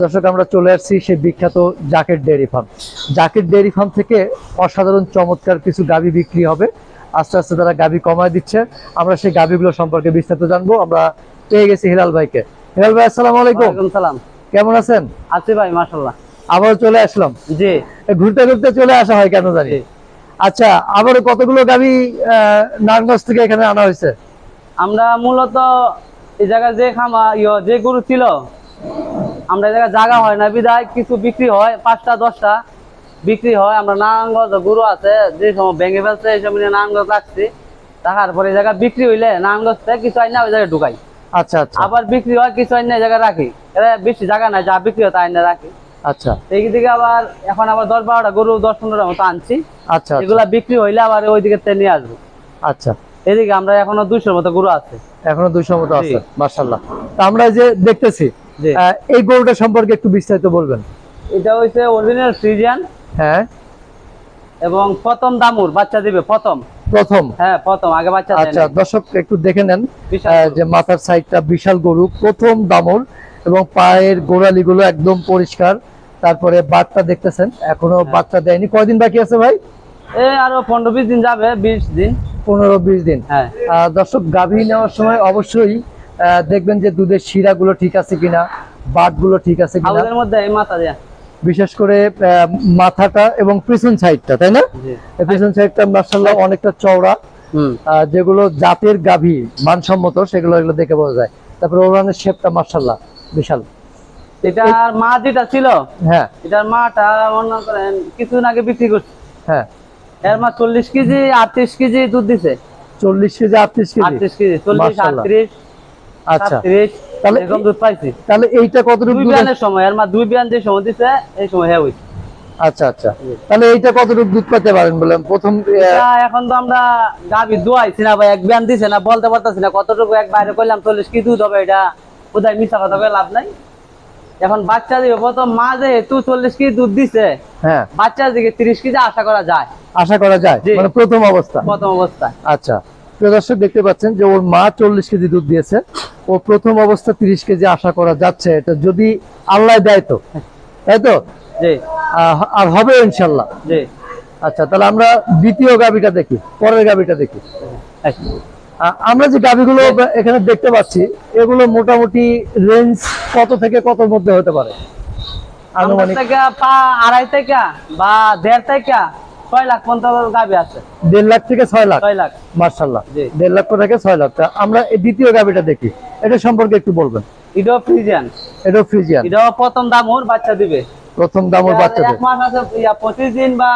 দর্শক আমরা চলে আসছি সেই বিখ্যাত জাকেট ডেয়ারি ফার্ম। জাকেট ডেয়ারি ফার্ম থেকে অসাধারণ চমৎকার কিছু গাভী বিক্রি হবে। আস্তে আস্তে তারা গাভী কমায় দিচ্ছে। আমরা সেই গাভীগুলো সম্পর্কে বিস্তারিত জানব। আমরা পেয়ে গেছি হিলাল ভাইকে। হিলাল ভাই আসসালামু আলাইকুম। সালাম। কেমন আছেন? আছি ভাই মাশাল্লাহ আবার চলে আসলাম। জি। ঘুরতে ঘুরতে চলে আসা হয় কেন জানি? আচ্ছা আবার কতগুলো আহ, নারায়ণগঞ্জ থেকে এখানে আনা হয়েছে? আমরা মূলত এই জায়গায় যে খামা ইয়ে যে গরু ছিল আমরা জায়গায় জায়গা হয় না বিদায় কিছু বিক্রি হয় পাঁচটা দশটা বিক্রি হয়। আমরা নারায়ণগঞ্জ গরু আছে যে সময় ভেঙে ফেলছে এই সময় নারায়ণগঞ্জ রাখছি রাখার পরে এই জায়গায় বিক্রি হইলে নারায়ণগঞ্জ থেকে কিছু আইনা ওই জায়গায় ঢুকাই। আচ্ছা আচ্ছা। আবার বিক্রি হয় কিছু আইনা জায়গায় রাখি। এরা বেশি জায়গা নাই যা বিক্রি হয় তা আইনা রাখি। আচ্ছা। এই দিকে আবার এখন আবার দশ বারোটা গরু দশ পনেরোটা মতো আনছি। আচ্ছা এগুলা বিক্রি হইলে আবার ওই দিকে নিয়ে আসব। আচ্ছা। এদিকে আমরা এখনও দুইশোর মতো গরু আছে। এখনও দুইশো মতো আছে মার্শাল্লাহ আমরা যে দেখতেছি এই গরুটা সম্পর্কে একটু বিস্তারিত বলবেন। এটা হইছে অরিজিনাল ফ্রিজিয়ান হ্যাঁ। এবং প্রথম দামুর বাচ্চা দিবে প্রথম। প্রথম? হ্যাঁ প্রথম আগে বাচ্চা আচ্ছা দর্শক একটু দেখে নেন। যে মাথার সাইডটা বিশাল গরু প্রথম দামর এবং পায়ের গোড়ালিগুলো একদম পরিষ্কার। তারপরে বাচ্চা দেখতেছেন এখনও হ্যাঁ। বাচ্চা দেয়নি। কয়দিন বাকি আছে ভাই? এই আরও পনেরো বিশ দিন যাবে বিশ দিন। পনেরো বিশ দিন। হ্যাঁ। দর্শক গাভী নেওয়ার সময় অবশ্যই দেখবেন যে দুধের শিরাগুলো ঠিক আছে কিনা বাটগুলো ঠিক আছে কিনা। হাউসের মধ্যে এই মাথা দেয়া। বিশেষ করে মাথাটা এবং পিছন সাইডটা তাই না? পিছন সাইডটা মার্শাল্লাহ অনেকটা চওড়া। যেগুলো জাতের গাভী মানসম্মত সেগুলো এগুলো দেখে বোঝা যায়। তারপরে ওরানের শেপটা মার্শাল্লাহ বিশাল। এটার মা যেটা ছিল হ্যাঁ। এটার মাটা মনে করেন কিছুদিন আগে বিক্রি করছে। হ্যাঁ। এর মা চল্লিশ কেজি আটত্রিশ কেজি দুধ দিছে। চল্লিশ কেজি আটত্রিশ কেজি। আটত্রিশ কেজি চল্লিশ আটত্রিশ। আচ্ছা। তাহলে এরকম দুধ পাইছি। তাহলে এইটা কতটুকু দুই বিয়ানের সময় এর মা দুই বিয়ান যে সময় দিছে এই সময় হ্যাঁ হইছে। আচ্ছা আচ্ছা। তাহলে এইটা কতটুকু দুধ পেতে পারেন বললাম প্রথম এটা এখন তো আমরা গাবি দোয়াইছি না ভাই এক বিয়ান দিছে না বলতে পারতাছি না কতটুকু এক বাইরে করলাম চল্লিশ কি দুধ হবে এটা? কোথায় মিশা কথা লাভ নাই। এখন বাচ্চা দিবে প্রথম মা যেহেতু চল্লিশ কেজি দুধ দিছে হ্যাঁ। বাচ্চা দিকে তিরিশ কেজি আশা করা যায়। আশা করা যায়? মানে প্রথম অবস্থা? প্রথম অবস্থায় আচ্ছা। প্রিয় দর্শক দেখতে পাচ্ছেন যে ওর মা চল্লিশ কেজি দুধ দিয়েছে। ও প্রথম অবস্থা তিরিশ কেজি আশা করা যাচ্ছে। এটা যদি আল্লাহ দেয় তো। তাই তো? আর হবে ইনশাল্লাহ। আচ্ছা তাহলে আমরা দ্বিতীয় গাবিটা দেখি পরের গাবিটা দেখি। আমরা যে গাবিগুলো এখানে দেখতে পাচ্ছি এগুলো মোটামুটি রেঞ্জ কত থেকে কত মধ্যে হতে পারে? আনুমানিক আড়াই থেকে বা দেড় থেকে ছয় লাখ পর্যন্ত গাবি আছে। দেড় লাখ থেকে ছয় লাখ? ছয় লাখ। মার্শাল্লাহ দেড় লক্ষ থেকে ছয় লাখ। আমরা দ্বিতীয় গাবিটা দেখি। এটা সম্পর্কে একটু বলবেন। এটাও ফ্রিজিয়ান। এটাও ফ্রিজিয়ান। এটাও প্রথম দাম ওর বাচ্চা দিবে। প্রথম দামর এক বাচ্চাদের মাস আছে পঁচিশ দিন বা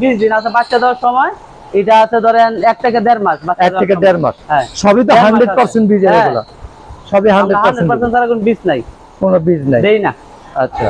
বিশ দিন আছে বাচ্চা দেওয়ার সময়। এটা আছে ধরেন এক থেকে দেড় মাস এক থেকে দেড় মাস। হ্যাঁ। সবই তো হান্ড্রেড পার্সেন্ট বীজ হ্যাঁ। এগুলো। সবই হান্ড্রেড হান্ড্রেড পার্সেন্ট পার্সেন্ট ছাড়া কোনো বীজ নাই। কোনো বীজ নাই। দেই না। আচ্ছা।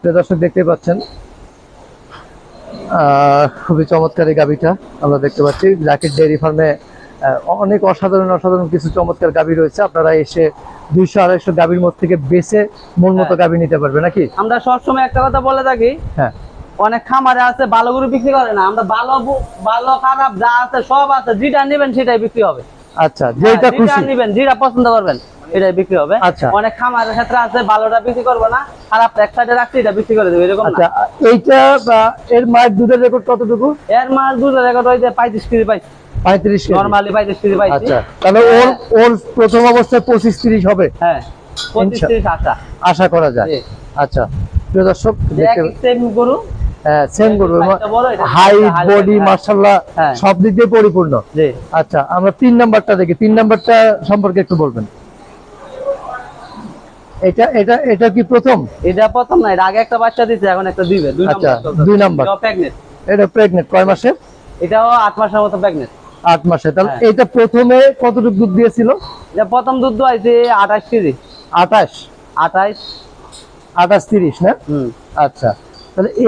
প্রিয় দর্শক দেখতে পাচ্ছেন খুবই চমৎকার এই গাবিটা আমরা দেখতে পাচ্ছি। জাকির ডেয়ারি ফার্মে অনেক অসাধারণ অসাধারণ কিছু চমৎকার গাবি রয়েছে। আপনারা এসে দুইশো আড়াইশো গাবির মধ্যে থেকে বেছে মন মতো হ্যাঁ। গাবি নিতে পারবে নাকি? আমরা সবসময় একটা কথা বলে থাকি হ্যাঁ। অনেক খামারে আছে ভালো গরু বিক্রি করে না। আমরা ভালো ভালো খারাপ যা আছে সব আছে যেটা নেবেন সেটাই বিক্রি হবে। আচ্ছা যেটা হ্যাঁ, খুশি। নেবেন যেটা পছন্দ করবেন। এটাই বিক্রি হবে। আচ্ছা। অনেক খামারের ক্ষেত্রে আছে ভালোটা বিক্রি করব না খারাপটা এক সাইডে রাখছি এটা বিক্রি করে দেবে এরকম আচ্ছা এইটা এর মায়ের দুধের রেকর্ড কতটুকু? এর মাছ দুধ রেকর্ড হয়েছে পঁয়ত্রিশ কেজি পাইছি। পঁয়ত্রিশ। নর্মালি পঁয়ত্রিশ কেজি পাইছি। আচ্ছা তাহলে ওর ওর প্রথম অবস্থায় পঁচিশ তিরিশ হবে? হ্যাঁ পঁচিশ তিরিশ আশা আশা করা যায়। আচ্ছা প্রিয় দর্শক যে দেখতে এক সেম গরু সেম করব একটা বড়, এটা হাইট বডি হ্যাঁ। মার্শাল্লাহ হ্যাঁ। সব দিক দিয়ে পরিপূর্ণ। আচ্ছা আমরা তিন নাম্বারটা দেখি তিন নাম্বারটা সম্পর্কে একটু বলবেন। এটা এটা এটা কি প্রথম? এটা প্রথম না এটা আগে একটা বাচ্চা দিছে এখন একটা দিবে। দুই আচ্ছা, দুই নাম্বার। প্রেগনেন্ট এটা প্রেগনেন্ট কয় মাসে? এটাও আট মাসের মতো প্রেগনেন্ট আট মাসে। তাহলে হ্যাঁ। এটা প্রথমে কতটুকু দুধ দিয়েছিল? এটা প্রথম দুধ কেজি। না? হুম। আচ্ছা। তাহলে এই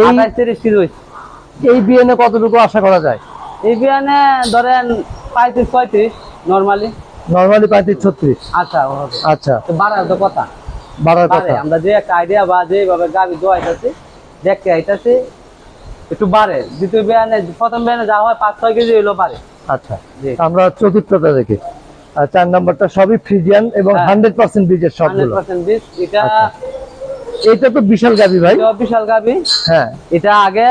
কেজি বিএনএ কতটুকু আশা করা যায়? এই বিয়ানে ধরেন পঁয়ত্রিশ পঁয়ত্রিশ নর্মালি আচ্ছা আচ্ছা। বাড়ার তো কথা। বাড়ার কথা। আমরা যে একটা আইডিয়া বা যেভাবে দোয়াইতেছি দেখতে আইতাছি একটু বাড়ে। দ্বিতীয় বিয়ানে প্রথম বিয়ানে যা হয় পাঁচ ছয় কেজি হইলেও পারে আচ্ছা আমরা চতুর্থটা দেখি। আর চার নাম্বারটা সবই ফ্রিজিয়ান এবং হ্যাঁ। হান্ড্রেড পার্সেন্ট বীজের সবগুলো। এটা আচ্ছা। এটা তো বিশাল গাবি ভাই। বিশাল গাবি। হ্যাঁ। এটা আগে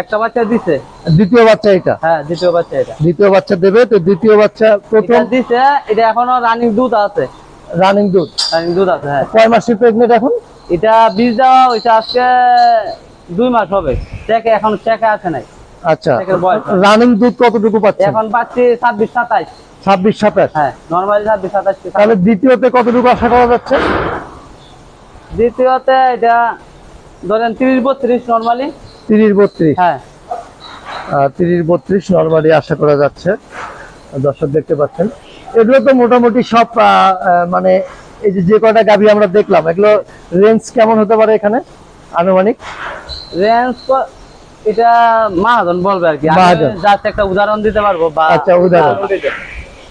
একটা বাচ্চা দিছে। দ্বিতীয় বাচ্চা এটা। হ্যাঁ দ্বিতীয় বাচ্চা এটা। দ্বিতীয় বাচ্চা দেবে তো দ্বিতীয় বাচ্চা প্রথম দিছে এটা এখনও রানিং দুধ আছে। রানিং দুধ রানিং দুধ আছে হ্যাঁ। কয় মাসের প্রেগনেন্ট এখন? এটা বীজ দেওয়া হয়েছে আজকে দুই মাস হবে। চেকে এখন চেকে আছে নাই। আচ্ছা। রানিং দুধ কতটুকু পাচ্ছে? এখন পাচ্ছি ছাব্বিশ সাতাইশ। ছাব্বিশ সাতাশ? হ্যাঁ নর্মালি ছাব্বিশ সাতাইশ তাহলে দ্বিতীয়তে কতটুকু আশা করা যাচ্ছে? দ্বিতীয়তে এটা ধরেন তিরিশ বত্রিশ নর্মালি তিরিশ বত্রিশ? হ্যাঁ। তিরিশ বত্রিশ নর্মালি আশা করা যাচ্ছে। দর্শক দেখতে পাচ্ছেন। এগুলো তো মোটামুটি সব মানে এই যে কয়টা গাভি আমরা দেখলাম এগুলো রেঞ্জ কেমন হতে পারে এখানে? আনুমানিক? রেঞ্জ এটা মাহাজন বলবে আর কি। জাস্ট একটা উদাহরণ দিতে পারব আচ্ছা, উদাহরণ।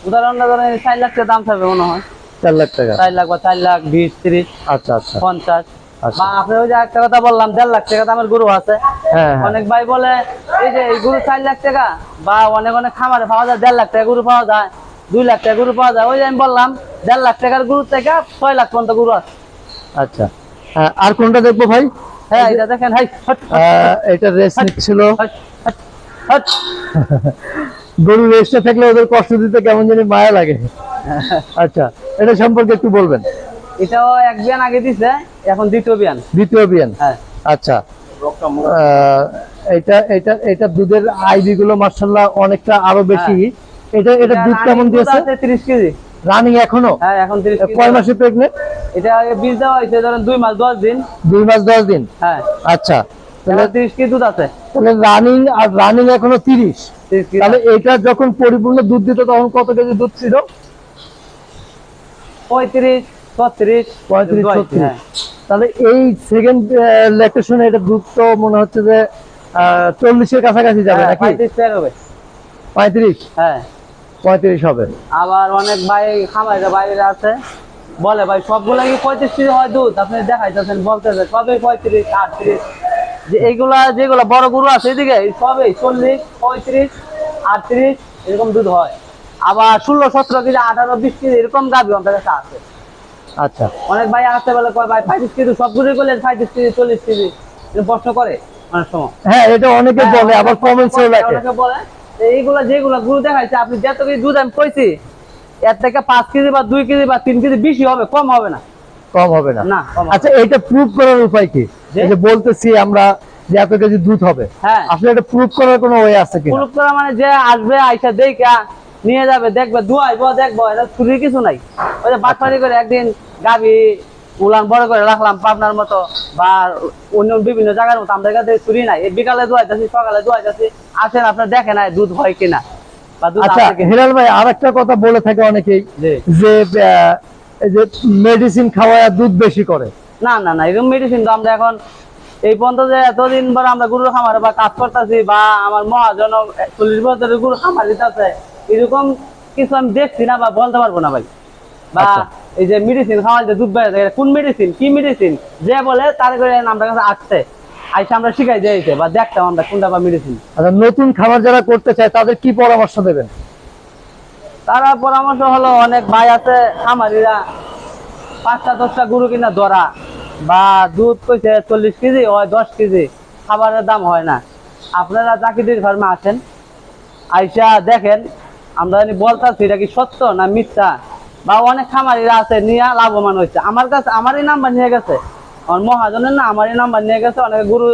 উদাহরণটা ধরেন চার লাখ টাকা দাম থাকবে মনে হয়। চার লাখ টাকা। চার লাখ বা চার লাখ বিশ তিরিশ আচ্ছা আচ্ছা। পঞ্চাশ। আচ্ছা। বা আপনি ওই যে একটা কথা বললাম দেড় লাখ টাকা দামের গরু আছে। হ্যাঁ হ্যাঁ। অনেক ভাই বলে এই যে এই গরু চার লাখ টাকা বা অনেক অনেক খামারে পাওয়া যায় দেড় লাখ টাকা গরু পাওয়া যায়। দুই লাখ টাকা গরু পাওয়া যায়। ওই আমি বললাম দেড় লাখ টাকার গরু থেকে ছয় লাখ পর্যন্ত গরু আছে। আচ্ছা। হ্যাঁ, আর কোনটা দেখব ভাই? হ্যাঁ এটা দেখেন হাই এটা নিচ্ছিল। হট। গরু রেস্টে থাকলে ওদের কষ্ট দিতে কেমন জানি মায়া লাগে। আচ্ছা এটা সম্পর্কে একটু বলবেন। এটাও এক বিয়ান আগে দিছে এখন দ্বিতীয় বিয়ান। দ্বিতীয় বিয়ান। হ্যাঁ। আচ্ছা। আহ, এটা এটা এটা দুধের আইবি গুলো মার্শাল্লাহ অনেকটা আরও বেশি এটা এটা দুধ কেমন দিয়েছে? তিরিশ কেজি। রানিং এখনও? হ্যাঁ এখন তিরিশ কেজি কয় মাসে প্রেগনেন্ট এটা বীজ দেওয়া হয়েছে ধরেন দুই মাস দশ দিন। দুই মাস দশ দিন? হ্যাঁ। আচ্ছা। তাহলে এখন তিরিশ কেজি দুধ আছে। তাহলে রানিং আর রানিং এখনও তিরিশ। তিরিশ কেজি। তাহলে এটা যখন পরিপূর্ণ দুধ দিত তখন কত কেজি দুধ ছিল? পঁয়ত্রিশ ছত্রিশ পঁয়ত্রিশ দুধ হয়েছে, ছত্রিশ। হ্যাঁ। তাহলে এই সেকেন্ড ল্যাকটেশনে এটা দুধ তো মনে হচ্ছে যে চল্লিশের কাছাকাছি যাবে হ্যাঁ, নাকি? পঁয়ত্রিশ পের হবে। পঁয়ত্রিশ? হ্যাঁ। পঁয়ত্রিশ হবে। আবার অনেক ভাই খামারে বাইরে আছে। বলে ভাই সবগুলো কি পঁয়ত্রিশ কেজি হয় দুধ? আপনি দেখাইতেছেন বলতেছেন সবই পঁয়ত্রিশ আটত্রিশ। যে এইগুলা যেগুলা বড় গরু আছে এদিকে সবই চল্লিশ পঁয়ত্রিশ আটত্রিশ এরকম দুধ হয়। আবার ষোলো সতেরো কেজি আঠারো বিশ কেজি এরকম দাবি আমাদের কাছে আছে। আচ্ছা। অনেক ভাই আসতে বলে কয় ভাই পঁয়ত্রিশ কেজি সবগুলোই করলেন পঁয়ত্রিশ কেজি চল্লিশ কেজি প্রশ্ন করে অনেক সময়। হ্যাঁ এটা অনেকে হ্যাঁ, বলে আবার কমেন্টসেও অনেকে বলে এইগুলা যেগুলা গুরু দেখাইছে আপনি যত কেজি দুধ আমি কইছি এর থেকে পাঁচ কেজি বা দুই কেজি বা তিন কেজি বেশি হবে কম হবে না। কম হবে না। আচ্ছা এটা প্রুফ করার উপায় কি? যে? বলতেছি আমরা যে এত কেজি দুধ হবে। হ্যাঁ। আসলে এটা প্রুফ করার কোনো ওয়ে আছে কি করা মানে যে আসবে আইসা দেখা নিয়ে যাবে দেখবে দুয়াইবো দেখব এটা চুরির কিছু নাই। ওই যে বাটপাড়ি করে একদিন গাবি উলান বড় করে রাখলাম পাবনার মতো বা অন্য বিভিন্ন জায়গার মতো। আমাদের কাছে চুরি নাই। এই বিকালে দুয়াইতেছি সকালে দুয়াইতেছি। আসেন আপনার দেখে নাই দুধ হয় কিনা। আচ্ছা হিলাল ভাই আরেকটা কথা বলে থাকে অনেকেই যে আহ, এই যে মেডিসিন খাওয়ায় দুধ বেশি করে। না না না এরকম মেডিসিন তো আমরা এখন এই পর্যন্ত যে এতদিন পর আমরা গরুর খামারে বা কাজ করতেছি বা আমার মহাজন চল্লিশ বছরের খামার দিতেছে এরকম কিছু আমি দেখছি না বা বলতে পারব না ভাই। বা আচ্ছা। এই যে মেডিসিন খাওয়ার যে দুধ বেড়ে যায়, কোন মেডিসিন কি মেডিসিন যে বলে তার করে আমরা কাছে আসছে। আইসা আমরা শিখাই দিয়েছে বা দেখতাম আমরা কোনটা বা মেডিসিন আচ্ছা নতুন খাবার যারা করতে চায় তাদের কি পরামর্শ দেবেন? তারা পরামর্শ হলো অনেক ভাই আছে খামারিরা পাঁচটা দশটা গরু কিনা ধরা বা দুধ কইছে চল্লিশ কেজি হয় দশ কেজি খাবারের দাম হয় না। আপনারা চাকরির ফার্মে আসেন আইসা দেখেন আমরা জানি বলতাছি এটা কি সত্য না মিথ্যা? বা অনেক খামারিরা আছে নিয়ে লাভবান হয়েছে। আমার কাছে আমারই নাম্বার নিয়ে গেছে। আমার মহাজনের না আমারই নাম্বার নিয়ে গেছে। অনেক গরু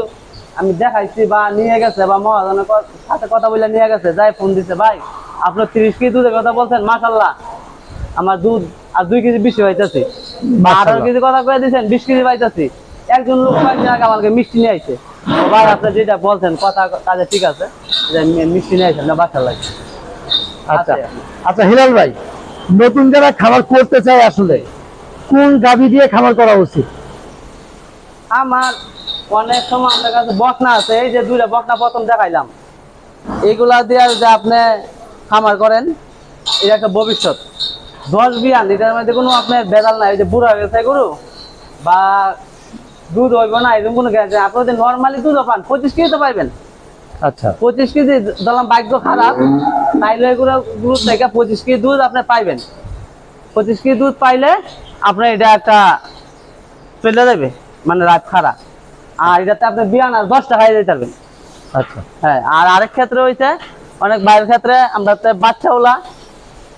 আমি দেখাইছি বা নিয়ে গেছে বা মহাজনের সাথে কথা বলে নিয়ে গেছে। যাই ফোন দিছে ভাই আপনার তিরিশ কেজি দুধের কথা বলছেন মাসাল্লাহ আমার দুধ আর দুই কেজি বেশি পাইতেছি। আঠারো কেজি কথা কয়ে দিচ্ছেন বিশ কেজি পাইতেছি। একজন লোক কয়েকদিন আগে আমাকে মিষ্টি নিয়ে আইছে। ভাই আপনি যেটা বলছেন কথা কাজে ঠিক আছে। মিষ্টি নিয়ে আইছেন না বাচ্চা লাগে। আচ্ছা। আচ্ছা হিলাল ভাই নতুন যারা খাবার করতে চায় আসলে কোন গাভি দিয়ে খাবার করা উচিত? আমার অনেক সময় আমাদের কাছে বকনা আছে এই যে দুইটা বকনা প্রথম দেখাইলাম। এইগুলা দিয়ে যে আপনি খামার করেন এটা একটা ভবিষ্যৎ। দশ বিয়ান এটার মধ্যে কোনো আপনার বেদাল নাই ওই যে বুড়া হয়ে গেছে গরু বা দুধ হইব না এরকম কোনো গ্যাস আপনি যদি নর্মালি দুধও পান পঁচিশ কেজি তো পাইবেন। আচ্ছা। পঁচিশ কেজি ধরলাম ভাগ্য খারাপ। তাইলে এগুলো গুরু থেকে পঁচিশ কেজি দুধ আপনি পাইবেন। পঁচিশ কেজি দুধ পাইলে আপনার এটা একটা চলে যাবে মানে রাত খারাপ। আর এটাতে আপনি বিয়ান আর দশটা খাই দিতে পারবেন। আচ্ছা। হ্যাঁ আর আরেক ক্ষেত্রে হইছে অনেক বাইরের ক্ষেত্রে আমরা তো বাচ্চাওয়ালা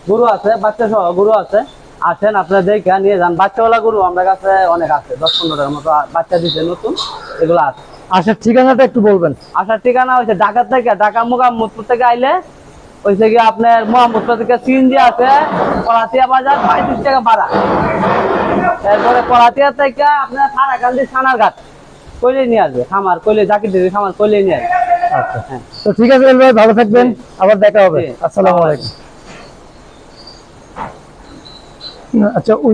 গরু আছে বাচ্চা সহ গরু আছে। আসেন আপনারা দেখে নিয়ে যান। বাচ্চাওয়ালা গরু আমাদের কাছে অনেক আছে দশ পনেরোটার মতো বাচ্চা দিচ্ছে নতুন এগুলো আছে। আসার ঠিকানাটা একটু বলবেন। আসার ঠিকানা হয়েছে ঢাকা থেকে ঢাকা মোহাম্মদপুর থেকে আইলে হয়েছে থেকে আপনার মোহাম্মদপুর থেকে সিএনজি আছে কলাতিয়া বাজার পঁয়ত্রিশ টাকা ভাড়া। এরপরে কলাতিয়া থেকে আপনার সারাকান্দি সানার ঘাট কইলে নিয়ে আসবে খামার কইলে জাকির দিবে খামার কইলে নিয়ে আসবে। আচ্ছা। হ্যাঁ। তো ঠিক আছে ভাই ভালো থাকবেন। আবার দেখা হবে। আসসালামু আলাইকুম। আচ্ছা ওই